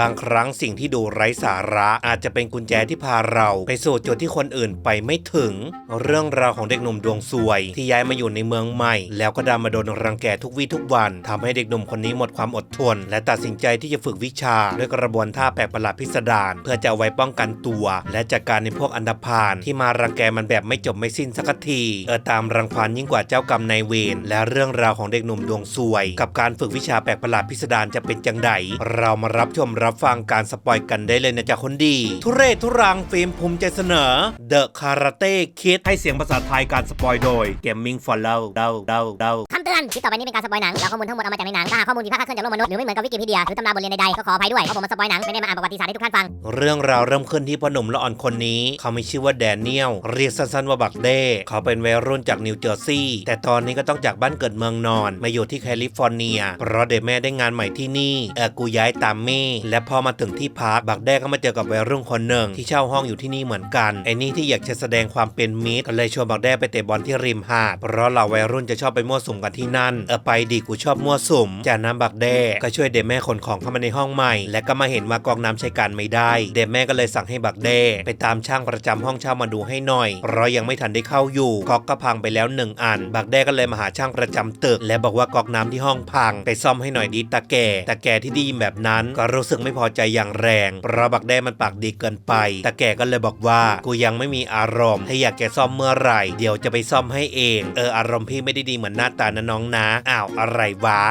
บางครั้งสิ่งที่ดูไร้สาระอาจจะเป็นกุญแจที่พาเราไปสู่จุดที่คนอื่นไปไม่ถึง เรื่องราวของเด็กหนุ่มดวงซวย ที่ย้ายมาอยู่ในเมืองใหม่ แล้วก็ดันมาโดนรังแกทุกวี่ทุกวันทำให้เด็กหนุ่มคนนี้หมดความอดทน และตัดสินใจที่จะฝึกวิชา ด้วยกระบวนท่าแปลกประหลาดพิสดารเพื่อจะเอาไว้ป้องกันตัว และจัดการในพวกอันธพาลที่มารังแกมันแบบไม่จบไม่สิ้นสักทีเออตามรังควานยิ่งกว่าเจ้ากรรมนายเวรและเรื่องราวของเด็กหนุ่มดวงซวย กับการฝึกวิชาแปลกประหลาดพิสดารจะเป็นจังไดเรามารับชมรับฟังการสปอยกันได้เลยนะจ๊ะคนดี ทุเรศทุรังฟิล์มภูมิใจเสนอ The Karate Kid ให้เสียงภาษาไทยการสปอยโดย Gaming for Love เดาเดาเดาคำเตือนคลิปต่อไปนี้เป็นการสปอยหนังแล้วข้อมูลทั้งหมดเอามาจากในหนังถ้าหากข้อมูลผิดพลาดคลาดเคลื่อนจากโลกมนุษย์หรือไม่เหมือนกับวิกิพีเดียหรือตำราบทเรียนใดๆก็ขออภัยด้วยเพราะผมมาสปอยหนังไม่ได้มาอ่านประวัติศาสตร์ให้ทุกท่านฟัง เรื่องราวเริ่มขึ้นที่พ่อหนุ่มละอ่อนคนนี้ เขามีชื่อว่าแดเนียลเรียกสั้นๆว่าบักเด้เขาเป็นวัยรุ่นจากนิวเจอร์ซีย์แต่ตอนนี้ก็ต้องจากบ้านเกิดเมืองนอน มาอยู่ที่แคลิฟอร์เนียเพราะเด็กแม่ได้งานใหม่ที่นี่เออกูย้ายตามแม่และพอมาถึงที่พักบักเด้ก็มาเจอกับวัยรุ่นคนหนึ่งที่เช่าห้องอยู่ที่นี่เหมือนกันไอ้นี่ที่อยากจะแสดงความเป็นมิตรก็เลยชวนบักเด้ไปเตะบอลที่ริมหาดเพราะเหล่าวัยรุ่นจะชอบไปมั่วสุมกันที่นั่นเออไปดิกูชอบมั่วสุมจากนั้นบักเด้ก็ช่วยเด็กแม่ขนของเข้ามาในห้องใหม่ และก็มาเห็นว่ากองน้ำใช้การไม่ได้ เด็กแม่ก็เลยสั่งให้บักเด้ไปตามช่างประจำห้องเช่ามาดูให้หน่อย เพราะยังไม่ทันได้เข้าอยู่ก๊อกก็พังไปแล้วหนึ่งอัน บักเด้ก็เลยมาหาช่างประจำตึก และบอกว่าก๊อกน้ำที่ห้องพัง ไปซ่อมให้หน่อยดีตาแก่ตาแก่ที่ได้ยินแบบนั้นก็รู้สึกไม่พอใจอย่างแรงเพราะบักแด้มันปากดีเกินไป แต่แกก็เลยบอกว่า กูยังไม่มีอารมณ์ ถ้าอยากแกซ่อมเมื่อไหร่ เดี๋ยวจะไปซ่อมให้เอง เอออารมณ์พี่ไม่ได้ดีเหมือนหน้าตานะน้องนะ อ้าวอะไรวะ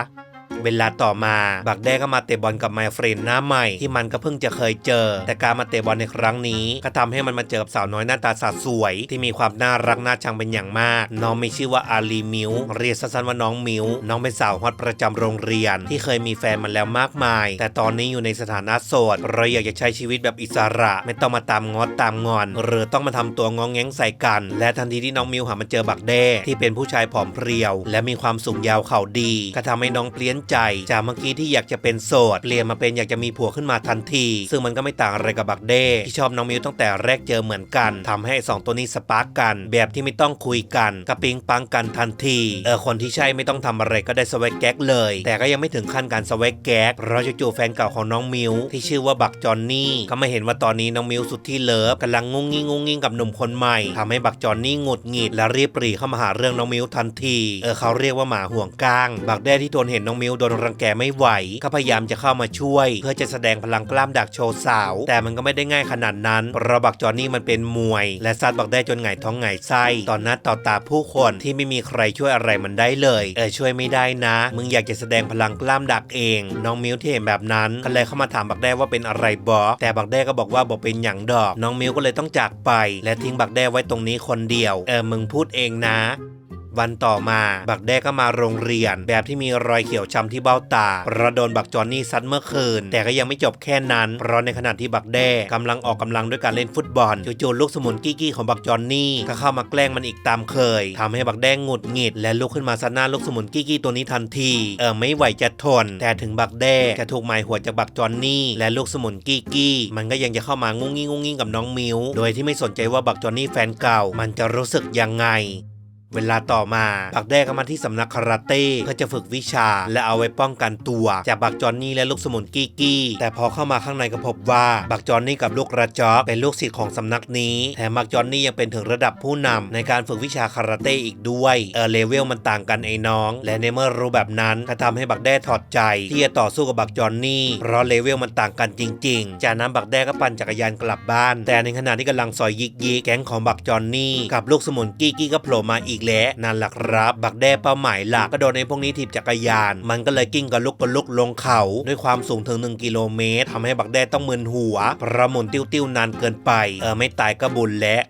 เวลาต่อมาบักแด้ก็มาเตะบอลกับไมเฟรนหน้าใหม่ ที่มันก็เพิ่งจะเคยเจอ แต่การมาเตะบอลในครั้งนี้ ก็ทำให้มันมาเจอกับสาวน้อยหน้าตาสาสวย ที่มีความน่ารักน่าชังเป็นอย่างมาก น้องมีชื่อว่าอาลีมิวเรียกสั้นๆว่าน้องมิวน้องเป็นสาวฮอตประจำโรงเรียน ที่เคยมีแฟนมาแล้วมากมาย แต่ตอนนี้อยู่ในสถานะโสดเราอยากจะใช้ชีวิตแบบอิสระ ไม่ต้องมาตามงอตามงอน หรือต้องมาทำตัวงองแงงใส่กัน และทันทีที่น้องมิวหามาเจอบักแด้ที่เป็นผู้ชายผอมเพรียว และมีความสูงยาวเข่าดีก็ทำให้น้องเปลี่ยนใจจากเมื่อกี้ที่อยากจะเป็นโสดเปลี่ยนมาเป็นอยากจะมีผัวขึ้นมาทันที ซึ่งมันก็ไม่ต่างอะไรกับบักเด้ที่ชอบน้องมิวตั้งแต่แรกเจอเหมือนกันทำให้สองตัวนี้สปาร์กกัน แบบที่ไม่ต้องคุยกันกระปิงปังกันทันทีเออคนที่ใช่ไม่ต้องทำอะไรก็ได้สวกแก๊กเลย แต่ก็ยังไม่ถึงขั้นการสวกแก๊กเพราะจู่ๆแฟนเก่าของน้องมิวที่ชื่อว่าบักจอนนี่ก็มาเห็นว่าตอนนี้น้องมิวสุดที่เลิฟกำลังงุ้งงิ้งงุ้งงิ้งกับหนุ่มคนใหม่ทำให้บักจอนนี่หงุดหงิดและรีบปรีเข้ามาหาเรื่องน้องมิวทันทีเออเขาเรียกว่าหมาห่วงก้าง บักแด้ที่ทนเห็นน้องมิวโดนรังแกไม่ไหว ก็พยายามจะเข้ามาช่วย เพื่อจะแสดงพลังกล้ามดักโชว์สาว แต่มันก็ไม่ได้ง่ายขนาดนั้นเพราะบักจอนนี่มันเป็นมวย และซัดบักได้จนหงท้องหงไส้ตอนหน้าต่อตาผู้คนที่ไม่มีใครช่วยอะไรมันได้เลย เออช่วยไม่ได้นะ มึงอยากจะแสดงพลังกล้ามดักเอง น้องมิวที่เห็นแบบนั้นก็เลยเข้ามาถามบักแด้ว่าเป็นอะไรบอแต่บักแด้ก็บอกว่าบอกเป็นอย่างดอก น้องมิวก็เลยต้องจากไป และทิ้งบักแด้ไว้ตรงนี้คนเดียว เออมึงพูดเองนะ วันต่อมา บักแด้ก็มาโรงเรียน แบบที่มีรอยเขียวช้ำที่เบ้าตาเพราะโดนบักจอนนี่ซัดเมื่อคืน แต่ก็ยังไม่จบแค่นั้น เพราะในขณะที่บักแด้กำลังออกกำลังด้วยการเล่นฟุตบอลจู่ๆลูกสมุนกี้กี้ของบักจอนนี่ก็เข้ามาแกล้งมันอีกตามเคยทำให้บักแด้หงุดหงิด และลุกขึ้นมาซัดหน้าลูกสมุนกี้กี้ตัวนี้ทันที เออไม่ไหวจะทน แต่ถึงบักแด้จะถูกหมายหัวจากบักจอนนี่และลูกสมุนกี้กี้มันก็ยังจะเข้ามางุ้งงิ้งงุ้งงิ้งกับน้องมิวโดยที่ไม่สนใจว่าบักจอนนี่แฟนเก่า มันจะรู้สึกยังไง เวลาต่อมาบักแด้ก็มาที่สำนักคาราเต้เพื่อจะฝึกวิชา และเอาไว้ป้องกันตัว จากบักจอนนี่และลูกสมุนกี้กี้ แต่พอเข้ามาข้างในก็พบว่าบักจอนนี่กับลูกกระจอกเป็นลูกศิษย์ของสำนักนี้แถมบักจอนนี่ยังเป็นถึงระดับผู้นำในการฝึกวิชาคาราเต้อีกด้วยเออเลเวลมันต่างกันไอ้น้อง และในเมื่อรู้แบบนั้นก็ทำให้บักแด้ถอดใจ ที่จะต่อสู้กับบักจอนนี่เพราะเลเวลมันต่างกันจริง ๆ จากนั้นบักแด้ก็ปั่นจักรยานกลับบ้าน แต่ในขณะที่กำลังซอยยิกยิกแก๊งของบักจอนนี่กับลูกสมุนกี้กี้ก็โผล่มาอีกแล้วนั่นแหละครับ บักแด้เป้าหมายหลักก็โดนในพวกนี้ถีบจักรยาน มันก็เลยกิ้งกระลุกกระลุกลงเขา ด้วยความสูงถึง 1 กิโลเมตรทำให้บักแด้ต้องมึนหัวเพราะหมุนติ้วๆนานเกินไป เออไม่ตายก็บุญแล้ว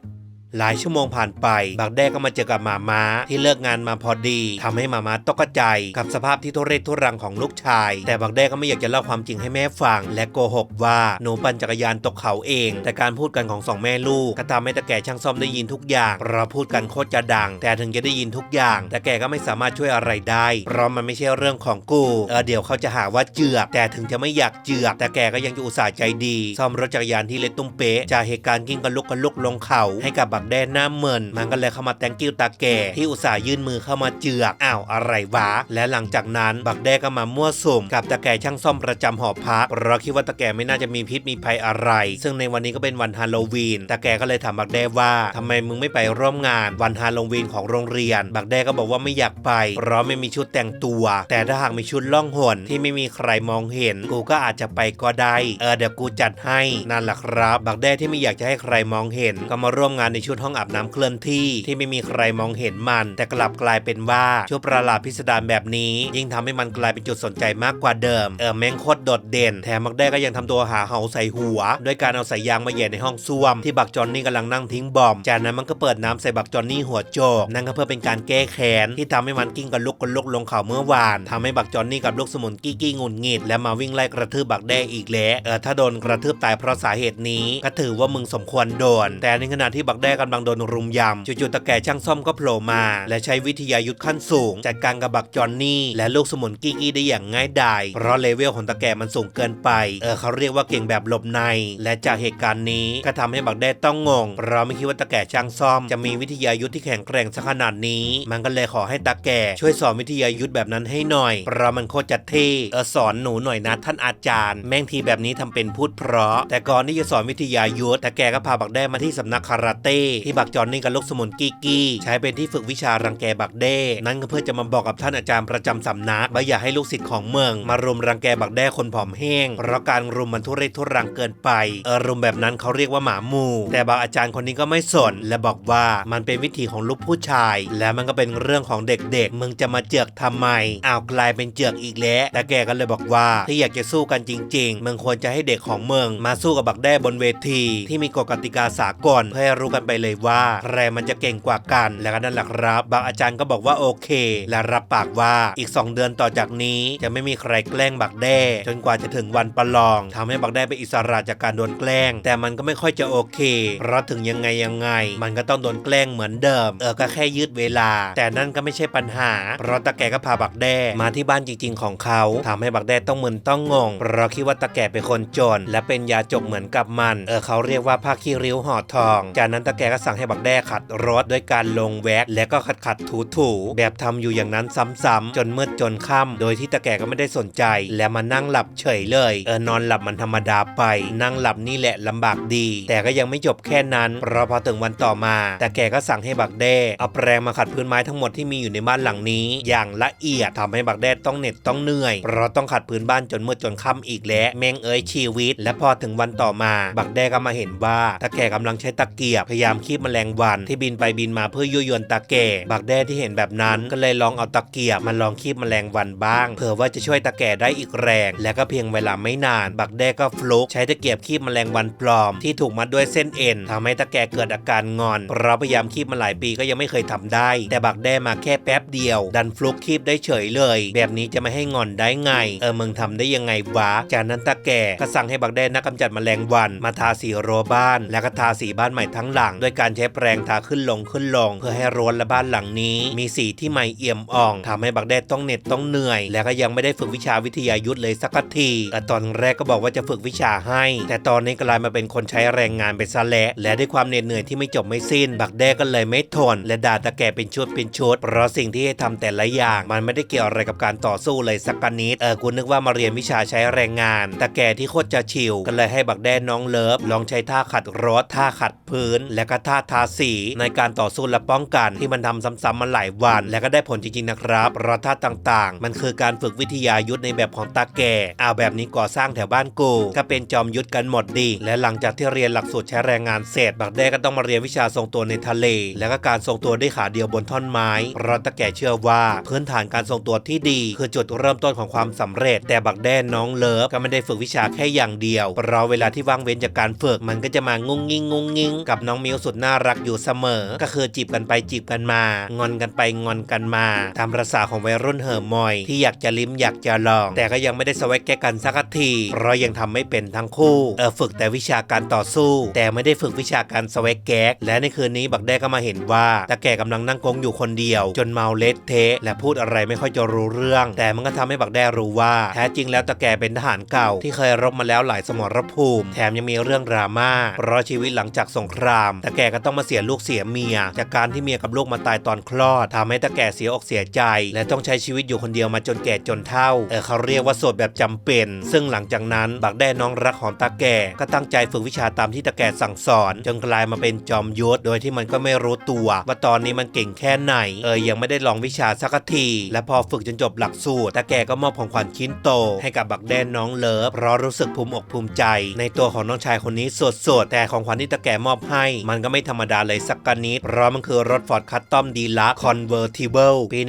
หลายชั่วโมงผ่านไป บักแด้ก็มาเจอกับหมาม้าที่เลิกงานมาพอดีทำให้หมาม้าตกใจกับสภาพที่ทุเรศทุรังของลูกชาย แต่บักแด้ก็ไม่อยากจะเล่าความจริงให้แม่ฟัง และโกหกว่าหนูปั่นจักรยานตกเขาเอง แต่การพูดกันของสองแม่ลูกก็ทำให้ตาแก่ช่างซ่อมได้ยินทุกอย่าง เราพูดกันโคตรจะดัง แต่ถึงจะได้ยินทุกอย่าง แต่แกก็ไม่สามารถช่วยอะไรได้ เพราะมันไม่ใช่เรื่องของกู เออเดี๋ยวเขาจะหาว่าเจือก แต่ถึงจะไม่อยากเจือก แต่แกก็ยังจะอุตส่าห์ใจดี ซ่อมรถจักรยานที่เล็ตุ้มเป๊ะจากเหตุการณ์กิ้งกระลุกกระลุกลงเขาให้กับบักแด้หน้าเหมินมันก็เลยเข้ามาแตงกิ้วตาแก่ที่อุตส่าห์ยื่นมือเข้ามาเจือกอ้าวอะไรวะ และหลังจากนั้นบักแด้ก็มามั่วสุมกับตาแก่ช่างซ่อมประจำหอพักเพราะคิดว่าตาแก่ไม่น่าจะมีพิษมีภัยอะไร ซึ่งในวันนี้ก็เป็นวันฮาโลวีนตาแก่ก็เลยถามบักแด้ว่าทำไมมึงไม่ไปร่วมงานวันฮาโลวีนของโรงเรียน บักแด้ก็บอกว่าไม่อยากไป เพราะไม่มีชุดแต่งตัว แต่ถ้าหากมีชุดล่องหนที่ไม่มีใครมองเห็น กูก็อาจจะไปก็ได้ เออเดี๋ยวกูจัดให้นั่นแหละครับ บักแด้ที่ไม่อยากจะให้ใครมองเห็น ก็มาร่วมงานในชุดห้องอาบน้ำเคลื่อนที่ที่ไม่มีใครมองเห็นมัน แต่กลับกลายเป็นว่าชุดประหลาดพิสดารแบบนี้ ยิ่งทำให้มันกลายเป็นจุดสนใจมากกว่าเดิม เออแมงโคตรโดดเด่น แถมบักแด้ก็ยังทำตัวหาเหาใส่หัว ด้วยการเอาสายยางมาแหย่ในห้องส้วม ที่บักจอนนี่กำลังนั่งทิ้งบอม จากนั้นมันก็เปิดน้ำใส่บักจอนนี่หัวโจกนั่นก็เพื่อเป็นการแก้แค้นที่ทำให้มันกิ้งกันลุกกันลุกลงเขาเมื่อวานทำให้บักจอนนี่กับลูกสมุนกี้กี้งุนงิดและมาวิ่งไล่กระทืบบักแด้อีกแล้วเออถ้าโดนกระทืบตายเพราะสาเหตุนี้ก็ถือว่ามึงสมควรโดน แต่ในขณะที่บักแด้กำลังโดนรุมยำจู่ๆตะแก่ช่างซ่อมก็โผล่มา และใช้วิทยายุทธขั้นสูง จัดการกับบักจอนนี่ และลูกสมุนกี้กี้ได้อย่างง่ายดายเพราะเลเวลของตะแก่มันสูงเกินไป เออเขาเรียกว่าเก่งแบบหลบใน และจากเหตุการณ์นี้ก็ทำให้บักแด้ต้องงงเพราะไม่คิดว่าตะแก่ช่างซ่อม จะมีวิทยายุทธที่แข็งแกร่งสักขนาดนี้ มันก็เลยขอให้ตาแก่ช่วยสอนวิทยายุทธแบบนั้นให้หน่อย เพราะมันโคตรจะเท่เออสอนหนูหน่อยนะท่านอาจารย์ แม่งทีแบบนี้ทำเป็นพูดเพราะ แต่ก่อนที่จะสอนวิทยายุทธตาแก่ก็พาบักแด้มาที่สำนักคาราเต้ที่บักจอนนี่กับลูกสมุนกี้กี้ใช้เป็นที่ฝึกวิชารังแกบักแด้นั่นก็เพื่อจะมาบอกกับท่านอาจารย์ประจำสำนักว่าอย่าให้ลูกศิษย์ของเมือง มารุมรังแกบักแด้คนผอมแห้งเพราะการรุมมันทุเรศทุรังเกินไปเออรุมแบบนั้นเขาเรียกว่าหมาหมู่ แต่บางอาจารย์คนนี้ก็ไม่สน และบอกว่ามันเป็นวิธีของลูกผู้ชาย และมันก็เป็นเรื่องของเด็กๆมึงจะมาเจือกทำไมอ้าวกลายเป็นเจือกอีกแล้วแต่แกก็เลยบอกว่าที่อยากจะสู้กันจริงๆมึงควรจะให้เด็กของเมืองมาสู้กับบักแด้บนเวที ที่มีกฎกติกาสากลเพื่อให้รู้กันไปเลยว่าใครมันจะเก่งกว่ากัน และก็นั่นแหละครับ บางอาจารย์ก็บอกว่าโอเค และรับปากว่าอีก 2 เดือนต่อจากนี้จะไม่มีใครแกล้งบักแด้ จนกว่าจะถึงวันประลองทำให้บักแด้เป็นอิสระจากการโดนแกล้ง แต่มันก็ไม่ค่อยจะโอเค เพราะถึงยังไงยังไง มันก็ต้องโดนแกล้งเหมือนเดิม เออก็แค่ยืดเวลา แต่นั่นก็ไม่ใช่ปัญหา เพราะตาแกก็พาบักแด้มาที่บ้านจริง ๆ ของเขาทำให้บักแด้ต้องมึนต้องงง เพราะคิดว่าตาแกเป็นคนจน และเป็นยาจกเหมือนกับมัน เออเขาเรียกว่าผ้าขี้ริ้วห่อทอง จากนั้นตาแกก็สั่งให้บักแด้ขัดรถด้วยการลงแว็กและก็ขัดขัดถูถูแบบทำอยู่อย่างนั้นซ้ำๆจนมืดจนค่ำโดยที่ตาแกก็ไม่ได้สนใจ และมานั่งหลับเฉยเลยเออนอนหลับมันธรรมดาไป นั่งหลับนี่แหละลำบากดี แต่ก็ยังไม่จบแค่นั้นเพราะพอถึงวันต่อมาตาแกก็สั่งให้บักแด้เอาแปรงมาขัดพื้นไม้ทั้งหมดที่มีอยู่ในบ้านหลังนี้ อย่างละเอียดทำให้บักแด้ต้องเหน็ดต้องเหนื่อยเพราะต้องขัดพื้นบ้านจนมืดจนค่ำอีกแล้วแม่งเอ้ยชีวิต และพอถึงวันต่อมา บักแด้ก็มาเห็นว่าตาแก่กำลังใช้ตะเกียบพยายามคีบแมลงวันที่บินไปบินมาเพื่อยั่วยวนตาแก่ บักแด้ที่เห็นแบบนั้นก็เลยลองเอาตะเกียบมาลองคีบแมลงวันบ้าง เผื่อว่าจะช่วยตาแก่ได้อีกแรง และก็เพียงเวลาไม่นาน บักแด้ก็ฟลุกใช้ตะเกียบคีบแมลงวันปลอม ที่ถูกมัดด้วยเส้นเอ็นทำให้ตาแก่เกิดอาการงอนเพราะพยายามคีบมาหลายปีก็ยังไม่เคยทำได้ แต่บักแด้มาแค่แป๊บเดียว ดันฟลุกคีบได้เฉยเลย แบบนี้จะไม่ให้งอนได้ไง เออมึงทำได้ยังไงวะ จากนั้นตาแก่ก็สั่งให้บักแด้นักกำจัดแมลงวันมาทาสีรั้วบ้าน แล้วก็ทาสีบ้านใหม่ทั้งหลังด้วยการใช้แปรงทาขึ้นลงขึ้นลง เพื่อให้รั้วและบ้านหลังนี้ มีสีที่ใหม่เอี่ยมอ่องทำให้บักแด้ต้องเหน็ดต้องเหนื่อย แล้วก็ยังไม่ได้ฝึกวิชาวิทยายุทธเลยสักทีแต่ตอนแรกก็บอกว่าจะฝึกวิชาให้ แต่ตอนนี้กลายมาเป็นคนใช้แรงงานไปซะแล้วและด้วยความเหน็ดเหนื่อยที่ไม่จบไม่สิ้น บักแด้ก็เลยไม่ทน และด่าตาแก่เป็นชุดเป็นชุดเพราะสิ่งที่ให้ทำแต่ละอย่าง มันไม่ได้เกี่ยวอะไรกับการต่อสู้เลยสักนิดเออกูนึกว่ามาเรียนวิชาใช้แรงงานตาแก่ที่โคตรจะชิวก็เลยให้บักแด้น้องเลิฟลองใช้ท่าขัดรถท่าขัดพื้น และก็ท่าทาสีในการต่อสู้และป้องกัน ที่มันทำซ้ำๆมาหลายวัน และก็ได้ผลจริงๆนะครับพระทาต่างๆ มันคือการฝึกวิทยายุทธในแบบของตาแก่เอาแบบนี้ก่อสร้างแถวบ้านกูก็เป็นจอมยุทธกันหมดดี และหลังจากที่เรียนหลักสูตรใช้แรงงานเสร็จบักแด้ก็ต้องมาเรียนวิชาทรงตัวในทะเล และก็การทรงตัวด้วยขาเดียวบนท่อนไม้พระตาแก่เชื่อว่า พื้นฐานการทรงตัวที่ดี คือจุดเริ่มต้นของความสำเร็จ แต่บักแด้น้องเลิฟก็ไม่ได้ฝึกวิชาแค่อย่างเดียวเพราะเวลาที่ว่างเว้นจากการฝึกมันก็จะมางุ้งงิงงุ้งงิงกับน้องมิวสุดน่ารักอยู่เสมอ ก็คือจีบกันไปจีบกันมา งอนกันไปงอนกันมา ตามประษาของวัยรุ่นเห่อมอย ที่อยากจะลิ้มอยากจะลอง แต่ก็ยังไม่ได้สวักแก้กันสักทีเพราะยังทำไม่เป็นทั้งคู่เออฝึกแต่วิชาการต่อสู้ แต่ไม่ได้ฝึกวิชาการสวักแก๊กและในคืนนี้บักแด้ก็มาเห็นว่าตาแก่กำลังนั่งกงอยู่คนเดียว จนเมาเละเทะและพูดอะไรไม่ค่อยจะรู้เรื่อง แต่มันก็ทำให้บักแด้รู้ว่า แท้จริงแล้วตาแก่เป็นทหารเก่า ที่เคยรบมาแล้วหลายสมรภูมิ แถมยังมีเรื่องดราม่าเพราะชีวิตหลังจากสงครามตาแก่ก็ต้องมาเสียลูกเสียเมีย จากการที่เมียกับลูกมาตายตอนคลอดทำให้ตาแก่เสียอกเสียใจ และต้องใช้ชีวิตอยู่คนเดียวมาจนแก่จนเฒ่าเออเขาเรียกว่าโสดแบบจำเป็น ซึ่งหลังจากนั้นบักแด้น้องรักของตาแก่ก็ตั้งใจฝึกวิชาตามที่ตาแก่สั่งสอน จนกลายมาเป็นจอมยุทธโดยที่มันก็ไม่รู้ตัวว่าตอนนี้มันเก่งแค่ไหนเออยังไม่ได้ลองวิชาสักที และพอฝึกจนจบหลักสูตรตาแก่ก็มอบของขวัญชิ้นโต ให้กับบักแด้น้องเลิฟเพราะรู้สึกภูมิอกภูมิใจ ในตัวของน้องชายคนนี้สดๆแต่ของขวัญที่ตาแกมอบให้มันันก็ไม่ธรรมดาเลยสักกนิดเพราะมันคือรถฟอร์ดคัสตอมดีลักคอนเวอร์ทิเบิลปี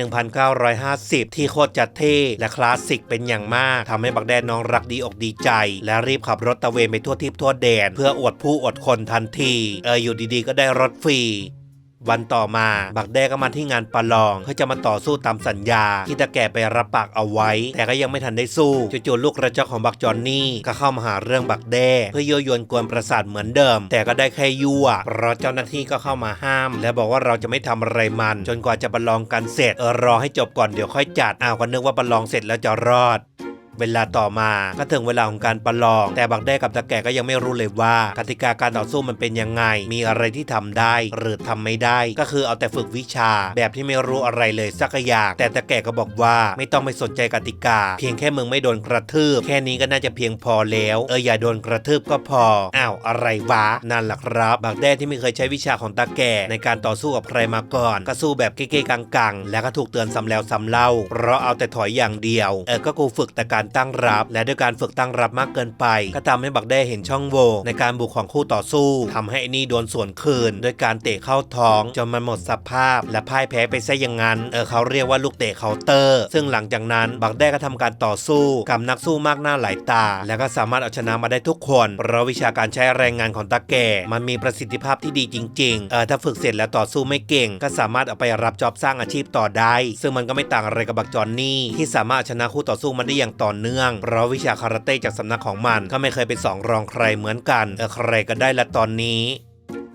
1950 ที่โคตรจะเท่และคลาสสิกเป็นอย่างมากทำให้บักแดนน้องรักดีอกดีใจ และรีบขับรถตะเวนไปทั่วทิพย์ทั่วแดน เพื่ออวดผู้อวดคนทันที เอออยู่ดีๆ ก็ได้รถฟรี วันต่อมาบักแด้ก็มาที่งานประลอง เพื่อจะมาต่อสู้ตามสัญญา ที่ตาแก่ไปรับปากเอาไว้ แต่ก็ยังไม่ทันได้สู้จู่ๆลูกกระจอกของบักจอนนี่ก็เข้ามาหาเรื่องบักแด้ เพื่อยั่วยวนกวนประสาทเหมือนเดิม แต่ก็ได้แค่ยั่วเพราะเจ้าหน้าที่ก็เข้ามาห้าม และบอกว่าเราจะไม่ทำอะไรมัน จนกว่าจะประลองกันเสร็จเออรอให้จบก่อนเดี๋ยวค่อยจัดอ้าวก็นึกว่าประลองเสร็จแล้วจะรอด เวลาต่อมาก็ถึงเวลาของการประลอง แต่บักแด้กับตาแก่ก็ยังไม่รู้เลยว่ากติกาการต่อสู้มันเป็นยังไง มีอะไรที่ทำได้หรือทำไม่ได้ ก็คือเอาแต่ฝึกวิชาแบบที่ไม่รู้อะไรเลยสักอย่าง แต่ตาแก่ก็บอกว่าไม่ต้องไปสนใจกติกา เพียงแค่มึงไม่โดนกระทืบ แค่นี้ก็น่าจะเพียงพอแล้วเอออย่าโดนกระทืบก็พออ้าวอะไรวะนั่นแหละครับบักแด้ที่ไม่เคยใช้วิชาของตาแก่ในการต่อสู้กับใครมาก่อน ก็สู้แบบเก้ๆกังๆ แล้วก็ถูกเตือนซ้ำแล้วซ้ำเล่าเพราะเอาแต่ถอยอย่างเดียวเออก็กูฝึกแต่การตั้งรับ และด้วยการฝึกตั้งรับมากเกินไป ก็ทำให้บักแด้เห็นช่องโหว่ในการบุกของคู่ต่อสู้ทำให้อนี่โดนสวนคืนด้วยการเตะเข้าท้องจนมันหมดสภาพ และพ่ายแพ้ไปซะอย่างนั้นเออเขาเรียกว่าลูกเตะเคาน์เตอร์ ซึ่งหลังจากนั้นบักแด้ก็ทำการต่อสู้กับนักสู้มากหน้าหลายตา และก็สามารถเอาชนะมาได้ทุกคนเพราะวิชาการใช้แรงงานของตาแก่ มันมีประสิทธิภาพที่ดีจริงๆเออถ้าฝึกเสร็จแล้วต่อสู้ไม่เก่ง ก็สามารถเอาไปรับจอบสร้างอาชีพต่อได้ ซึ่งมันก็ไม่ต่างอะไรกับบักจอนนี่ที่สามารถเอาชนะคู่ต่อสู้มันได้อย่างต่อเนื่อง เพราะวิชาคาราเต้จากสำนักของมันก็ไม่เคยเป็นสองรองใครเหมือนกันเออใครก็ได้ละตอนนี้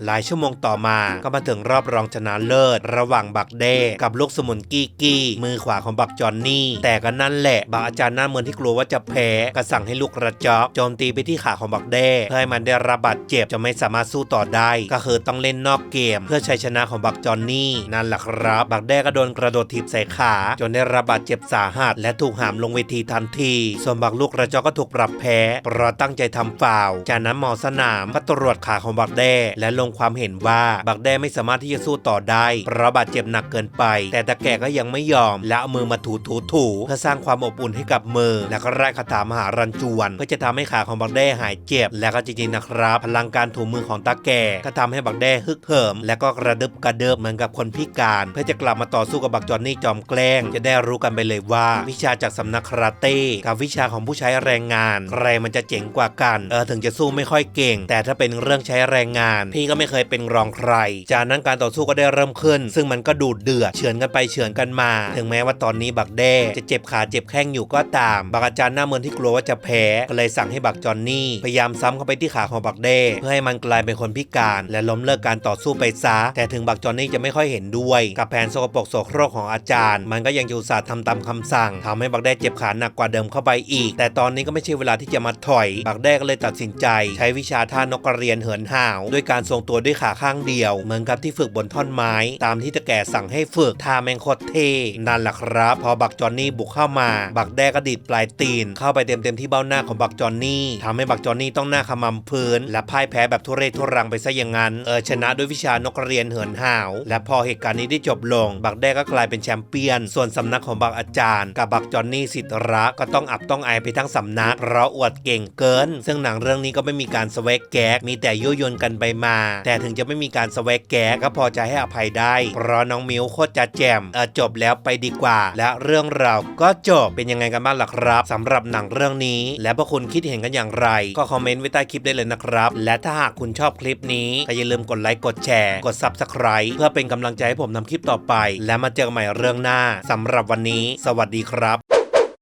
หลายชั่วโมงต่อมาก็มาถึงรอบรองชนะเลิศ ระหว่างบักเด้กับลูกสมุนกี้กี้มือขวาของบักจอนนี่ แต่ก็นั่นแหละบักอาจารย์หน้าเมืองที่กลัวว่าจะแพ้ก็สั่งให้ลูกกระจอกโจมตีไปที่ขาของบักเด้เพื่อให้มันได้รับบาดเจ็บจะไม่สามารถสู้ต่อได้ ก็คือต้องเล่นนอกเกม เพื่อชัยชนะของบักจอนนี่นั่นแหละครับบักเด้ก็โดนกระโดดถีบใส่ขา จนได้รับบาดเจ็บสาหัส และถูกหามลงเวทีทันที ส่วนบักลูกกระจอกก็ถูกปรับแพ้เพราะตั้งใจทำฟาวจากนั้นหมอสนามก็ตรวจขาของบักเด้และลงความเห็นว่าบักแด้ไม่สามารถที่จะสู้ต่อได้เพราะบาดเจ็บหนักเกินไป แต่ตาแก่ก็ยังไม่ยอม และเอามือมาถูถูถูเพื่อสร้างความอบอุ่นให้กับมือ แล้วก็ไล่คาถามหารันจวน เพื่อจะทำให้ขาของบักแด้หายเจ็บ แล้วก็จริงๆนะครับ พลังการถูมือของตาแก่ก็ทำให้บักแด้ฮึกเหิม และก็กระดึบกระเดิบเหมือนกับคนพิการ เพื่อจะกลับมาต่อสู้กับบักจอนนี่จอมแกล้ง จะได้รู้กันไปเลยว่า วิชาจากสำนักคาราเต้กับวิชาของผู้ใช้แรงงานใครมันจะเจ๋งกว่ากันเออถึงจะสู้ไม่ค่อยเก่ง แต่ถ้าเป็นเรื่องใช้แรงงาน พี่ก็ไไม่เคยเป็นรองใคร จากนั้นการต่อสู้ก็ได้เริ่มขึ้น ซึ่งมันก็ดูดเดือดเฉือนกันไปเฉือนกันมา ถึงแม้ว่าตอนนี้บักแด้จะเจ็บขาเจ็บแข้งอยู่ก็ตาม บักอาจารย์หน้าเมืองที่กลัวว่าจะแพ้ก็เลยสั่งให้บักจอนนี่พยายามซ้ำเข้าไปที่ขาของบักแด้เพื่อให้มันกลายเป็นคนพิการ และล้มเลิกการต่อสู้ไปซะ แต่ถึงบักจอนนี่จะไม่ค่อยเห็นด้วย กับแผนโสกปรกโสโครกของอาจารย์ มันก็ยังจะอุตส่าห์ทำตามคำสั่งทำให้บักแด้เจ็บขาหนักกว่าเดิมเข้าไปอีก แต่ตอนนี้ก็ไม่ใช่เวลาที่จะมาถอย บักแด้ก็เลยตัดสินใจ ใช้วิชาท่านกกระเรียนเหินห่าวด้วยการทรงตัวด้วยขาข้างเดียว เหมือนกับที่ฝึกบนท่อนไม้ ตามที่ตะแก่สั่งให้ฝึกท่าแมงโคตรเท่นั่นแหละครับ พอบักจอนนี่บุกเข้ามา บักแด้ก็ดีดปลายตีน เข้าไปเต็มๆที่เบ้าหน้าของบักจอนนี่ทำให้บักจอนนี่ต้องหน้าขมำพื้น และพ่ายแพ้แบบทุเรศทุรังไปซะอย่างนั้นเออชนะด้วยวิชานกกระเรียนเหินห่าว และพอเหตุการณ์นี้ได้จบลง บักแด้ก็กลายเป็นแชมเปี้ยน ส่วนสำนักของบักอาจารย์ กับบักจอนนี่สิทธิ์รักก็ต้องอับต้องอายไปทั้งสำนักเพราะอวดเก่งเกิน ซึ่งหนังเรื่องนี้ก็ไม่มีการสวกแก๊กมีแต่ยุยนกันไปมาแต่ถึงจะไม่มีการสแวกแก๊กก็พอจะให้อภัยได้ เพราะน้องมิวโคตรจะแจมเออจบแล้วไปดีกว่า และเรื่องราวก็จบเป็นยังไงกันบ้างล่ะครับสำหรับหนังเรื่องนี้ และพวกคุณคิดเห็นกันอย่างไร ก็คอมเมนต์ไว้ใต้คลิปได้เลยนะครับ และถ้าหากคุณชอบคลิปนี้ก็อย่าลืมกดไลค์กดแชร์ กด Subscribe เพื่อเป็นกำลังใจให้ผมทำคลิปต่อไป และมาเจอกันใหม่เรื่องหน้าสำหรับวันนี้ สวัสดีครับ